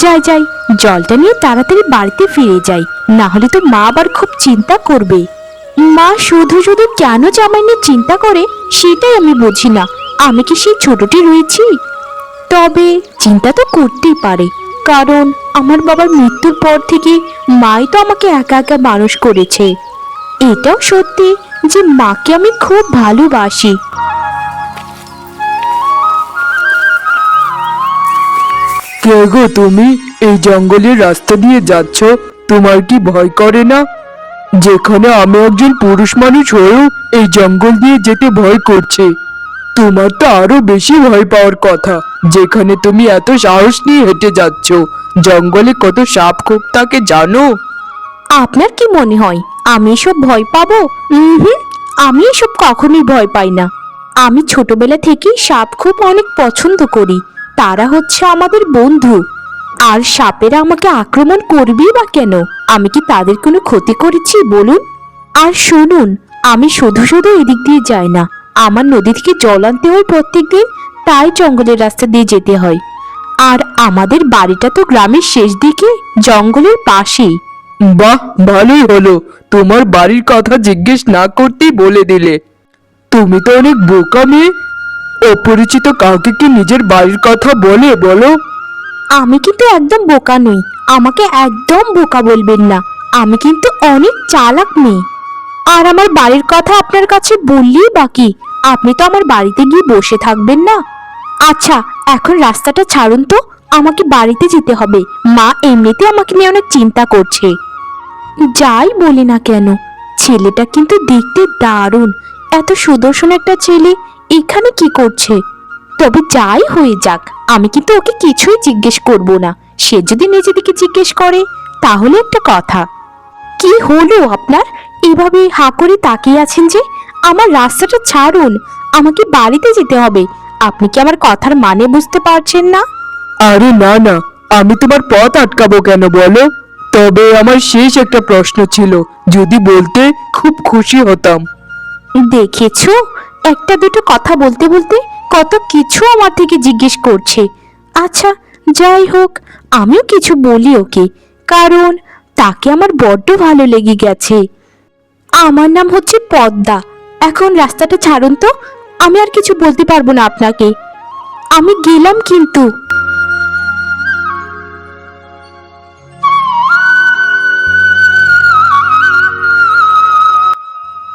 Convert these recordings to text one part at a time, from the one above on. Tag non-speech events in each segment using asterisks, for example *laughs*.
যাই যাই। জলটা নিয়ে তাড়াতাড়ি বাড়িতে ফিরে যাই। না হলে তো মা আবার খুব চিন্তা করবে। মা শুধু শুধু কেন জামাই নিয়ে চিন্তা করে, সেটাই আমি বুঝি না। আমি কি সেই ছোটটি রয়েছি? তবে চিন্তা তো করতেই পারে। কারণ আমার বাবার মৃত্যুর পর থেকে মাই তো আমাকে একা একা মানুষ করেছে। এটাও সত্যি যে মাকে আমি খুব ভালোবাসি। কে তুমি? এই জঙ্গলের রাস্তা দিয়ে যাচ্ছ, তোমার কি ভয় করে না? যেখানে আমি একজন পুরুষ মানুষ হয়েও এই জঙ্গল দিয়ে যেতে ভয় করছে। তোমার তো আরও বেশি ভয় পাওয়ার কথা, যেখানে তুমি এত সাহস নিয়ে হেঁটে যাচ্ছ। জঙ্গলে কত সাপ খোপ থাকে জানো? আপনার কি মনে হয়, আমি এসব ভয় পাবো? হুম, আমি এসব কখনোই ভয় পাই না। আমি ছোটবেলা থেকেই সাপ খুব অনেক পছন্দ করি। তারা হচ্ছে আমাদের বন্ধু। আর সাপেরা আমাকে আক্রমণ করবেই বা কেন? আমি কি তাদের কোনো ক্ষতি করেছি বলুন? আর শুনুন, আমি শুধু শুধু এদিক দিয়ে যাই না। আমার নদী থেকে জল আনতে হয় প্রত্যেকদিন, তাই জঙ্গলের রাস্তা দিয়ে যেতে হয়। আর আমাদের বাড়িটা তো গ্রামের শেষ দিকে, জঙ্গলের পাশেই। বাহ ভালোই হলো। তোমার বাড়ির কথা জিজ্ঞেস না করতেই বলে দিলে। তুমি তো অনেক বোকা মেয়ে। অপরিচিত কাউকে কি নিজের বাড়ির কথা বলে, বলো? আমি কিন্তু একদম বোকা নই। আমাকে একদম বোকা বলবেন না। আমি কিন্তু অনেক চালাক মেয়ে। আর আমার বাড়ির কথা আপনার কাছে বললেই বাকি আপনি তো আমার বাড়িতে গিয়ে বসে থাকবেন না। আচ্ছা এখন রাস্তাটা ছাড়ুন তো। আমাকে বাড়িতে যেতে হবে। মা এমনিতে আমাকে নিয়ে অনেক চিন্তা করছে। যাই বলি না কেন, ছেলেটা কিন্তু দেখতে দারুণ। এত সুদর্শন একটা ছেলে। এখানে কি করছে? তবে যাই হয়ে যাক আমি কিন্তু ওকে কিছুই জিজ্ঞেস করব না। সে যদি নিজে দিকে জিজ্ঞেস করে তাহলে একটা কথা। কি হলো আপনার? এভাবে হা করে তাকিয়ে আছেন যে আমার রাস্তাটা ছাড়ুন আমাকে বাড়িতে যেতে হবে। আপনি কি আমার কথার মানে বুঝতে পারছেন না? আরে না না আমি তোমার পথ আটকাবো কেন বলো? তবে আমার শেষ একটা প্রশ্ন ছিল যদি বলতে খুব খুশি হতাম। দেখেছ? একটা দুটো কথা বলতে বলতে কত কিছু আমার থেকে জিজ্ঞেস করছে। আচ্ছা যাই হোক, আমিও কিছু বলি ওকে, কারণ তাকে আমার বড্ড ভালো লেগে গেছে। আমার নাম হচ্ছে পদ্মা। এখন রাস্তাটা ছাড়ুন তো, আমি আর কিছু বলতে পারব না আপনাকে। আমি গেলাম কিন্তু।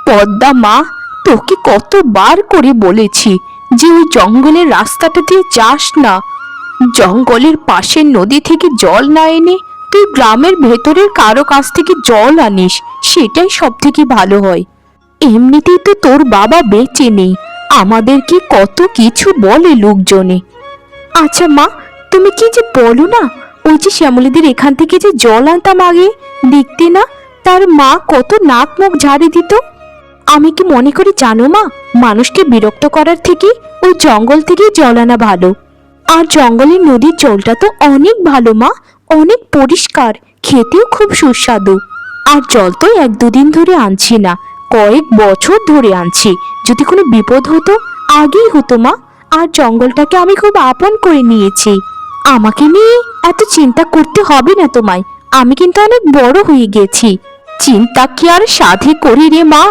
পদ্মা মা তোকে কতবার করে বলেছি যে ওই জঙ্গলের রাস্তাটা দিয়ে যাস না। জঙ্গলের পাশের নদী থেকে জল না এনে তুই গ্রামের ভেতরের কারও কাছ থেকে জল আনিস, সেটাই সব থেকে ভালো হয়। এমনিতেই তো তোর বাবা বেঁচে নেই, আমাদেরকে কত কিছু বলে লোকজনে। আচ্ছা মা, তুমি কি যে বলো না, ওই যে শ্যামলীদের এখান থেকে যে জল আনতাম আগে, দেখতে না, তার মা কত নাক মুখ ঝাড়ে দিত? আমি কি মনে করি জানো মা? মানুষকে বিরক্ত করার থেকে ওই জঙ্গল থেকে জল আনা ভালো। আর জঙ্গলের নদীর জলটা তো অনেক ভালো মা, অনেক পরিষ্কার, খেতেও খুব সুস্বাদু। আর জল তো এক দুদিন ধরে আনছি না, কয়েক বছর ধরে আনছি। যদি কোনো বিপদ হতো, আগেই হতো মা, আর জঙ্গলটাকে আমি খুব আপন করে নিয়েছি। আমাকে নিয়ে এত চিন্তা করতে হবে না তোমায়, আমি কিন্তু অনেক বড় হয়ে গেছি। চিন্তা কি আর সাধে করি রে মা?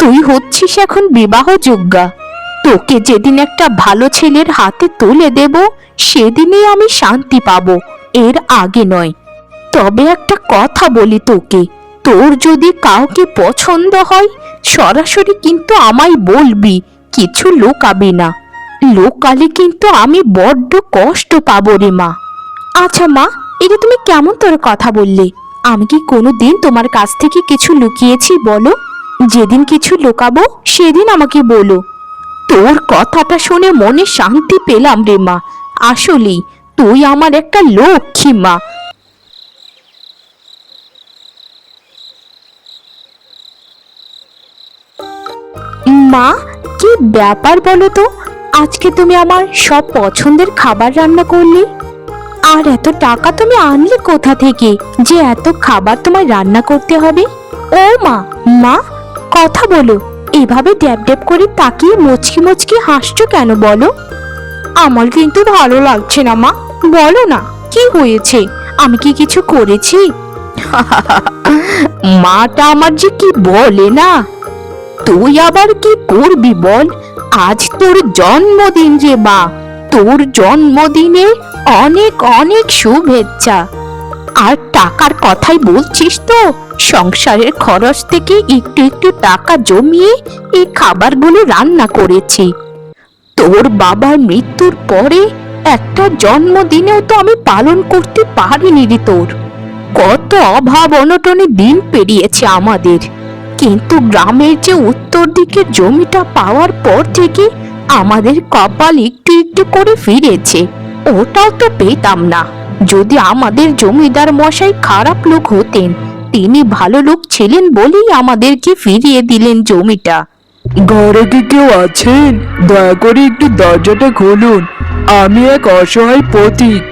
তুই হচ্ছিস এখন বিবাহ যোগ্যা তোকে যেদিন একটা ভালো ছেলের হাতে তুলে দেব, সেদিনই আমি শান্তি পাবো, এর আগে নয়। তবে একটা কথা বলি তোকে, তোর যদি কাউকে পছন্দ হয়, সরাসরি কিন্তু আমায় বলবি, কিছু লোকাবি না। লোকালে কিন্তু আমি বড্ড কষ্ট পাবো রে মা। আচ্ছা মা, এটা তুমি কেমন তোর কথা বললে? আমি কি কোনোদিন তোমার কাছ থেকে কিছু লুকিয়েছি বলো? যেদিন কিছু লুকাবো, সেদিন আমাকে বলো। তোর কথাটা শুনে মনে শান্তি পেলাম রে মা। আসলেই, তুই আমার একটা লক্ষ্মী মা। মা, কি ব্যাপার বলো তো? আজকে তুমি আমার সব পছন্দের খাবার রান্না করলে? আর এত টাকা তুমি আনলে কোথা থেকে? যে এত খাবার তোমায় রান্না করতে হবে? ও মা মা কথা বলো। এভাবে ড্যাব ড্যাব করে তাকিয়ে মুচকি মুচকি হাসছো কেন বলো? আমার কিন্তু ভালো লাগছে না, মা। বলো না, কি হয়েছে? আমি কি কিছু করেছি? *laughs* মাটা আমার যে কি বলে না? তুই আবার কি করবি বল? আজ তোর জন্মদিন রে মা। তোর জন্মদিনে অনেক অনেক শুভেচ্ছা। আর টাকার কথাই বলছিস তো? সংসারের খরচ থেকে একটু একটু টাকা জমিয়ে এই খাবারগুলো রান্না করেছি। তোর বাবার মৃত্যুর পরে একটা জন্মদিনেও তো আমি পালন করতে পারিনি রে তোর। কত অভাব অনটনে দিন পেরিয়েছে আমাদের। কিন্তু গ্রামের যে উত্তর দিকের জমিটা পাওয়ার পর থেকে আমাদের কপাল একটু একটু করে ফিরেছে। ওটাও তো পেতাম না। যদি আমাদের জমিদার মশাই খারাপ লোক হতেন তিনি ভালো লোক ছিলেন বলেই আমাদেরকে ফিরিয়ে দিলেন জমিটা। ঘরে কি কেউ আছেন? দয়া করে একটু দরজাটা খুলুন। আমি এক অসহায় পথিক।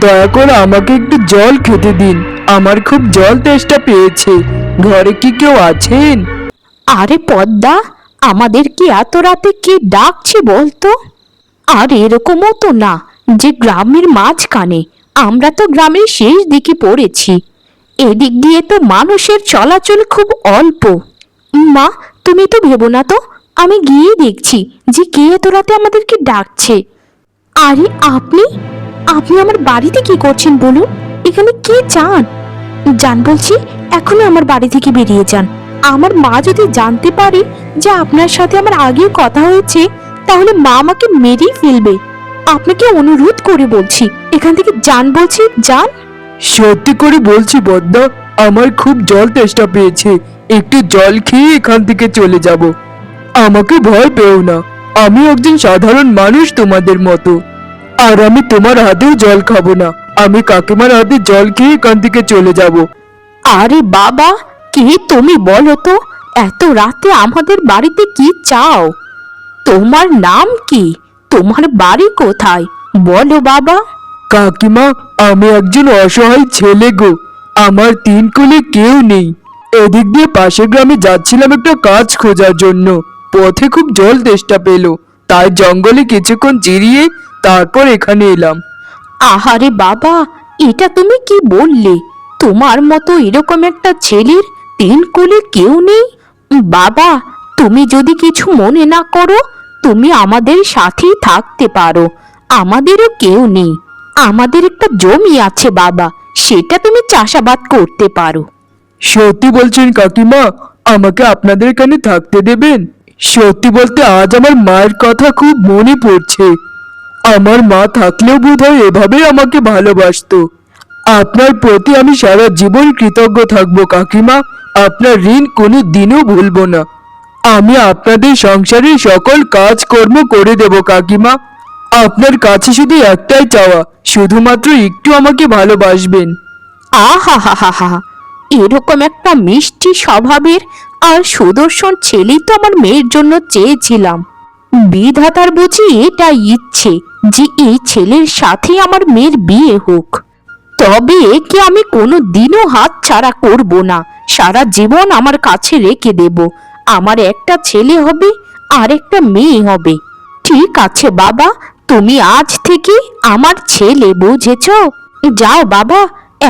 দয়া করে আমাকে একটু জল খেতে দিন। আমার খুব জল তেষ্টা পেয়েছে। ঘরে কি কেউ আছেন? আরে পদ্মা আমাদের কি এত রাতে কে ডাকছে বলতো? আর এরকমও তো না যে গ্রামের মাঝখানে। আমরা তো গ্রামের শেষ দিকে পড়েছি। এদিক দিয়ে তো মানুষের চলাচল খুব অল্প। মা, তুমি তো ভেবো না তো, আমি গিয়ে দেখছি যে কে এত রাতে আমাদেরকে ডাকছে। আরে, আপনি? আপনি আমার বাড়িতে কি করছেন বলুন? এখানে কে চান যান বলছি, এখনই আমার বাড়ি থেকে বেরিয়ে যান। আমার মা যদি জানতে পারে যে আপনার সাথে আমার আগেও কথা হয়েছে, তাহলে মা আমাকে মেরেই ফেলবে। আপনাকে অনুরোধ করে বলছি এখান থেকে যান বলছি যান। সত্যি করে বলছি বদ্দা আমার খুব জল তেষ্টা পেয়েছে একটু জল খেয়ে এখান থেকে চলে যাব। আমাকে ভয় পেও না আমি একজন সাধারণ মানুষ তোমাদের মতো। আর আমি তোমার হাতেও জল খাব না আমি কাকিমার হাতে জল খেয়ে এখান থেকে চলে যাব। আরে বাবা কে তুমি বলো তো এত রাতে আমাদের বাড়িতে কি চাও? তোমার নাম কি? তোমার বাড়ি কোথায়? বলো বাবা। কাকিমা আমি একজন অসহায় ছেলে গো। আমার তিন কোলে কেউ নেই। এদিক দিয়ে পাশের গ্রামে যাচ্ছিলাম একটা কাজ খোঁজার জন্য। পথে খুব জল তেষ্টা পেল। তাই জঙ্গলে কিছুক্ষণ জিরিয়ে তারপর এখানে এলাম। আহারে বাবা এটা তুমি কি বললে? তোমার মতো এরকম একটা ছেলের তিন কোলে কেউ নেই? বাবা তুমি যদি কিছু মনে না করো তুমি আমাদের সাথেই থাকতে পারো। আমাদেরও কেউ নেই। আমাদের একটা জমি আছে বাবা, সেটা তুমি চাষাবাদ করতে পারো। সত্যি বলছেন কাকিমা, আমাকে আপনাদের এখানে থাকতে দেবেন। সত্যি বলতে আজ আমার মায়ের কথা খুব মনে পড়ছে। আমার মা থাকলেও বোধহয় এভাবেই আমাকে ভালোবাসতো। আপনার প্রতি আমি সারা জীবন কৃতজ্ঞ থাকব কাকিমা, আপনার ঋণ কোনো দিনও ভুলবো না। আমি আপনাদের সংসারের সকল কাজকর্ম করে দেব, কাকিমা। আপনার কাছে শুধু একটাই চাওয়া, শুধুমাত্র একটু আমাকে ভালোবাসবেন। আহা হা হা হা এরকম একটা মিষ্টি স্বভাবের আর সুদর্শন ছেলেই তো আমার মেয়ের জন্য চেয়েছিলাম। বিধাতার বুঝি এটা ইচ্ছে যে এই ছেলের সাথে আমার মেয়ের বিয়ে হোক। তবে একে আমি কোনো দিনও হাত ছাড়া করব না, সারা জীবন আমার কাছে রেখে দেব। আমার একটা ছেলে হবে, আর একটা মেয়ে হবে। ঠিক আছে বাবা, তুমি আজ থেকে আমার ছেলে, বুঝেছ? যাও বাবা,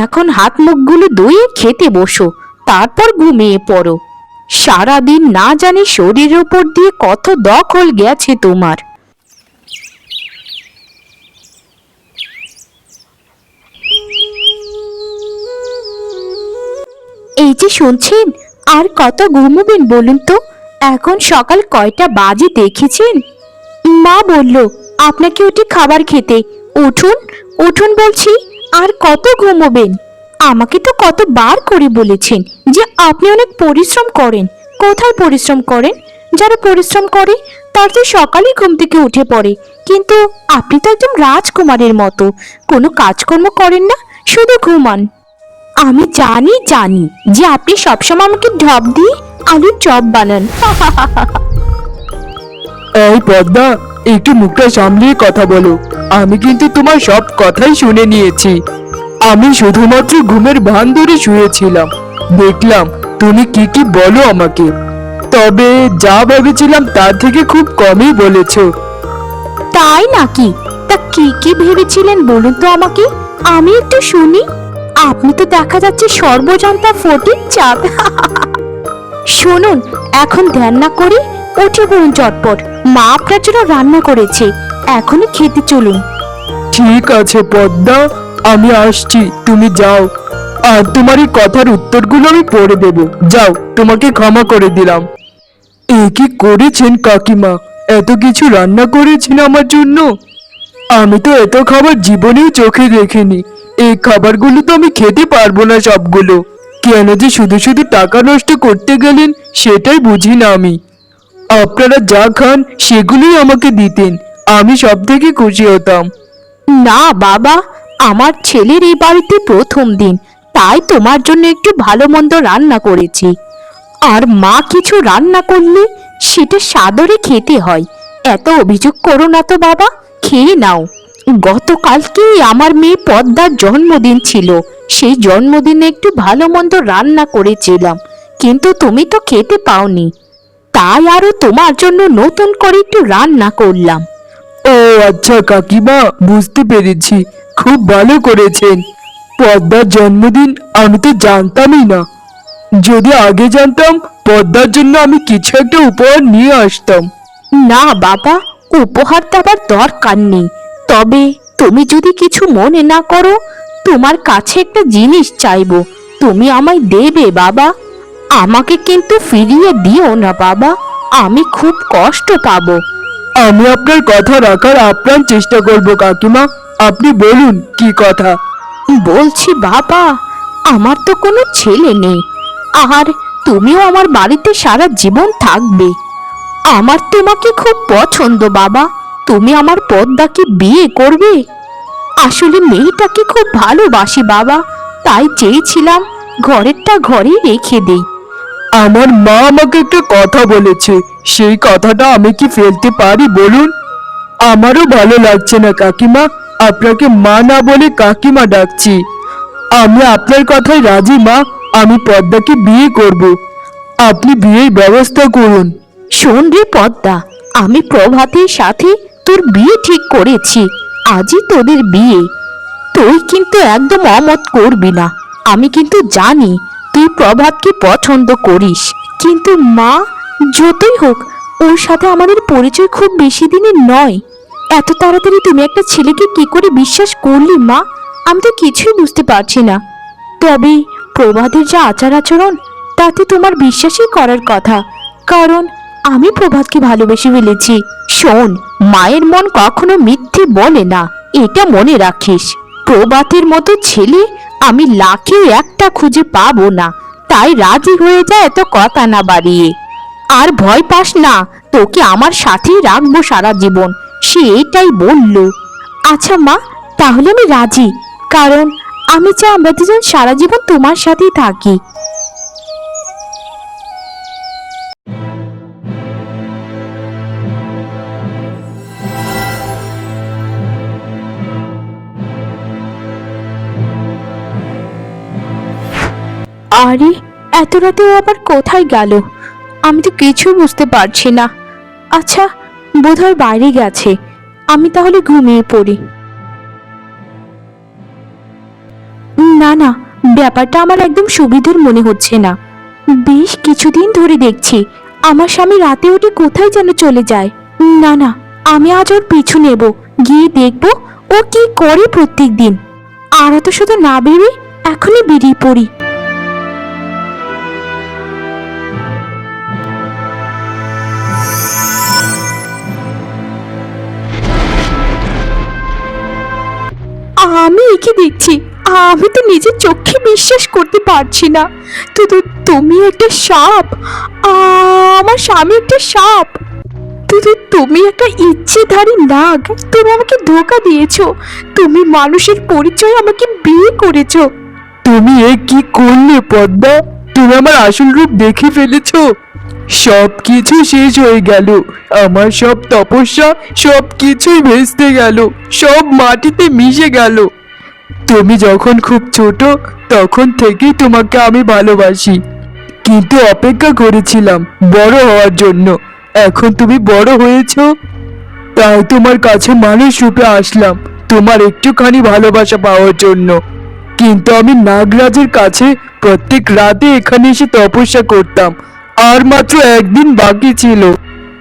এখন হাত মুখগুলো ধুয়ে খেতে বসো, তারপর ঘুমিয়ে পড়ো। সারাদিন না জানি শরীরের উপর দিয়ে কত দখল গেছে তোমার। এই যে শুনছেন আর কত ঘুমোবেন বলুন তো? এখন সকাল কয়টা বাজে দেখেছেন? মা বলল, আপনাকে ওটি খাবার খেতে। উঠুন উঠুন বলছি, আর কত ঘুমোবেন? আমাকে তো কত বার করে বলেছেন যে আপনি অনেক পরিশ্রম করেন। কোথায় পরিশ্রম করেন? যারা পরিশ্রম করে, তার তো সকালেই ঘুম থেকে উঠে পড়ে। কিন্তু আপনি তো একদম রাজকুমারের মতো। কোনো কাজকর্ম করেন না, শুধু ঘুমান। আমি জানি জানি যে আপনি সবসময় আমাকে ঢপ দিয়ে আলুর চপ বানান। এই পদ্মা একটু মুখটা সামলিয়ে কথা বলো। আমি কিন্তু তোমার সব কথাই শুনে নিয়েছি। আমি শুধুমাত্র ঘুমের ভান ধরে শুয়েছিলাম। দেখলাম তুমি কি কি বলো আমাকে। তবে যা ভেবেছিলাম তার থেকে খুব কমই বলেছ। তাই নাকি? তা কি কি ভেবেছিলেন বলুন তো আমাকে? আমি একটু শুনি। আপনি তো দেখা যাচ্ছে সর্বজান্তা ফটিক চাঁদ। শুনুন, এখন ধ্যান না করে উঠে পড়ুন চটপট। মা আপনার জন্য রান্না করেছে। এখনই খেতে চলুন। ঠিক আছে, পদ্মা। আমি আসছি। তুমি যাও। আর তোমার এই কথার উত্তরগুলো আমি পড়ে দেব। যাও, তোমাকে ক্ষমা করে দিলাম। এ কি করেছেন কাকিমা? এত কিছু রান্না করেছেন আমার জন্য? আমি তো এত খাবার জীবনেও চোখে দেখিনি। এই খাবারগুলো তো আমি খেতে পারব না সবগুলো। কেন যে শুধু শুধু টাকা নষ্ট করতে গেলেন, সেটাই বুঝি না আমি। আপনারা যা খান, সেগুলোই আমাকে দিতেন। আমি সব থেকে খুশি হতাম। না বাবা, আমার ছেলের এই বাড়িতে প্রথম দিন। তাই তোমার জন্য একটু ভালো মন্দ রান্না করেছি। আর মা কিছু রান্না করলে সেটা সাদরে খেতে হয়। এত অভিযোগ করো না তো বাবা, খেয়ে নাও। গতকালকে আমার মেয়ে পদ্মার জন্মদিন ছিল। সেই জন্মদিনে একটু ভালো মন্দ রান্না করেছিলাম কিন্তু তুমি তো খেতে পাওনি। তাই আরও তোমার জন্য নতুন করে একটু রান্না করলাম। ও আচ্ছা কাকিমা বুঝতে পেরেছি। খুব ভালো করেছেন। পদ্মার জন্মদিন আমি তো জানতামই না। যদি আগে জানতাম পদ্মার জন্য আমি কিছু একটা উপহার নিয়ে আসতাম। না বাবা উপহার দেওয়ার দরকার নেই। তবে তুমি যদি কিছু মনে না করো তোমার কাছে একটা জিনিস চাইব। তুমি আমায় দেবে বাবা। আমাকে কিন্তু ফিরিয়ে দিও না বাবা। আমি খুব কষ্ট পাবো। আমি আপনার কথা রাখার আপ্রাণ চেষ্টা করব কাকিমা। আপনি বলুন কি কথা? বলছি বাবা আমার তো কোনো ছেলে নেই। আর তুমিও আমার বাড়িতে সারা জীবন থাকবে। আমার তোমাকে খুব পছন্দ বাবা। তুমি আমার পদ্মাকে বিয়ে করবে? আসলে মেয়েটাকে খুব ভালোবাসি বাবা তাই চেয়েছিলাম ঘরেরটা ঘরেই রেখে দেই। আমার মা আমাকে একটা কথা বলেছে সেই কথাটা আমি কি ফেলতে পারি বলুন? আমারও ভালো লাগছে না কাকিমা আপনাকে মা না বলে কাকিমা ডাকছি। আমি আপনার কথায় রাজি মা আমি পদ্মাকে বিয়ে করব। আপনি বিয়ের ব্যবস্থা করুন। শোন রে পদ্মা আমি প্রভাতের সাথে তোর বিয়ে ঠিক করেছি, আজই তোদের বিয়ে। তুই কিন্তু একদম অমত করবি না। আমি কিন্তু জানি তুই প্রভাতকে পছন্দ করিস। কিন্তু মা, যতই হোক, ওর সাথে আমাদের পরিচয় খুব বেশি দিনের নয়। এত তাড়াতাড়ি তুমি একটা ছেলেকে কি করে বিশ্বাস করলি, মা? আমি তো কিছুই বুঝতে পারছি না। তবে প্রভাতের যা আচার আচরণ, তাতে তোমার বিশ্বাসই করার কথা। কারণ আমি প্রভাতকে ভালোবেসে ফেলেছি। শোন, মায়ের মন কখনো মিথ্যে বলে না। এটা মনে রাখিস, প্রভাতের মতো ছেলে আমি লাখেও একটা খুঁজে পাবো না। তাই রাজি হয়ে যায় এত কথা না বাড়িয়ে। আর ভয় পাস না, তোকে আমার সাথেই রাখব সারা জীবন। সে এটাই বলল। আচ্ছা মা, তাহলে আমি রাজি। কারণ আমি চাই আমরা দুজন সারা জীবন তোমার সাথেই থাকি। আরে, এত রাতে ও আবার কোথায় গেল? আমি তো কিছু বুঝতে পারছি না। আচ্ছা বোধহয় বাইরে গেছে। আমি তাহলে ঘুমিয়ে পড়ি। না না, ব্যাপারটা আমার একদম সুবিধের মনে হচ্ছে না। বেশ কিছুদিন ধরে দেখছি, আমার স্বামী রাতে উঠে কোথায় যেন চলে যায়। না না, আমি আজ ওর পিছু নেব। গিয়ে দেখব ও কি করে প্রত্যেক দিন আর তো শুধু না বেরিয়ে এখনই বেরিয়ে পড়ি। একে দেখছি আমি তো নিজের চোখে বিশ্বাস করতে পারছি না। তো তুমি একটা সাপ। আমার স্বামী একটা সাপ। তো তো তুমি একটা ইচ্ছেধারী নাগ। তুমি আমাকে ধোকা দিয়েছ। তুমি মানুষের পরিচয় আমাকে বিয়ে করেছ। তুমি এ কি করলে, পদ্মা? তুমি আমার আসল রূপ দেখে ফেলেছো। সব কিছু শেষ হয়ে গেল। আমার সব তপস্যা সব কিছুই ভেস্তে গেল। সব মাটিতে মিশে গেল। তুমি যখন খুব ছোট, তখন থেকেই তোমাকে আমি ভালোবাসি। কিন্তু অপেক্ষা করেছিলাম বড় হওয়ার জন্য। এখন তুমি বড় হয়েছো, তাই তোমার কাছে মানুষ রূপে আসলাম, তোমার একটুখানি ভালোবাসা পাওয়ার জন্য। কিন্তু আমি নাগরাজের কাছে প্রত্যেক রাতে এখানে এসে তপস্যা করতাম, আর মাত্র একদিন বাকি ছিল।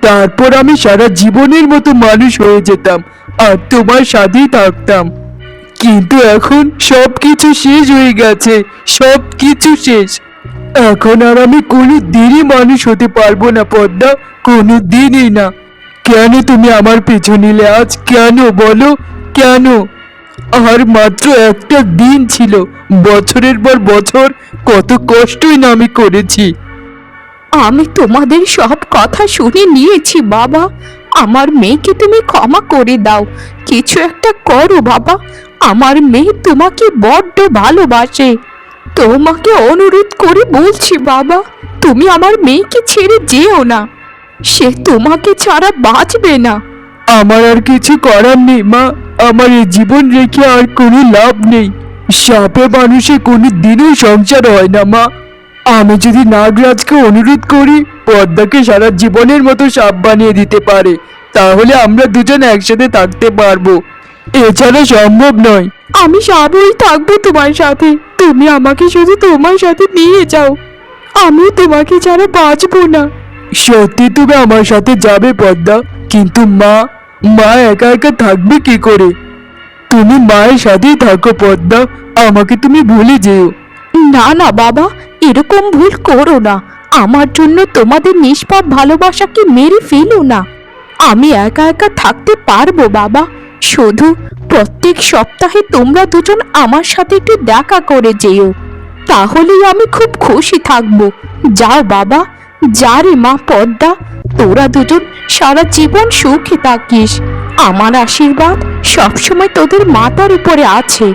তারপর আমি সারা জীবনের মতো মানুষ হয়ে যেতাম, আর তোমার সাথেই থাকতাম। কিন্তু এখন সব কিছু শেষ হয়ে গেছে সব কিছু শেষ। এখন আর আমি কোনো দিনই মানুষ হতে পারব না, পদ্মা, কোনো দিনই না। কেন তুমি আমার পিছু নিলে আজ? কেন বলো? কেন? আর মাত্র একটা দিন ছিল, বছরের পর বছর কত কষ্টই না আমি করেছি। আমি তোমাদের সব কথা শুনে নিয়েছি, বাবা। আমার মেয়েকে তুমি ক্ষমা করে দাও। কিছু একটা করো, বাবা। আমার মেয়ে তোমাকে বড্ড ভালোবাসে। তোমাকে অনুরোধ করে বলছি বাবা, তুমি আমার মেয়েকে ছেড়ে যেও না। সে তোমাকে ছাড়া বাঁচবে না। আমার আর কিছু করার নেই, মা। আমার এই জীবন রেখে আর কোনো লাভ নেই। সাপে মানুষে কোনো দিনও সংসার হয় না, মা। আমি যদি নাগরাজকে অনুরোধ করি পদ্মাকে সারা জীবনের মতো সাপ বানিয়ে দিতে পারে, তাহলে আমরা দুজন একসাথে থাকতে পারব। এছাড়া সম্ভব নয়। আমি সবই থাকব তোমার সাথে। তুমি আমাকে শুধু তোমার সাথে নিয়ে যাও। আমি তোমাকে ছাড়া বাঁচবো না। সত্যি তুমি আমার সাথে যাবে পদ্মা। কিন্তু মা মা একা একা থাকবে কি করে? তুমি মায়ের সাথেই থাকো পদ্মা। আমাকে তুমি ভুলে যেও। না না, বাবা, এরকম ভুল করো না। আমার জন্য তোমাদের নিষ্পাপ ভালোবাসাকে মেরে ফেলো না। আমি একা একা থাকতে পারব, বাবা। শুধু প্রত্যেক সপ্তাহে তোমরা দুজন আমার সাথে একটু দেখা করে যেও। তাহলেই আমি খুব খুশি থাকব। যাও বাবা, যা রে মা পদ্মা তোরা দুজন সারা জীবন সুখে থাকিস। আমার আশীর্বাদ সবসময় তোদের মাতার উপরে আছে।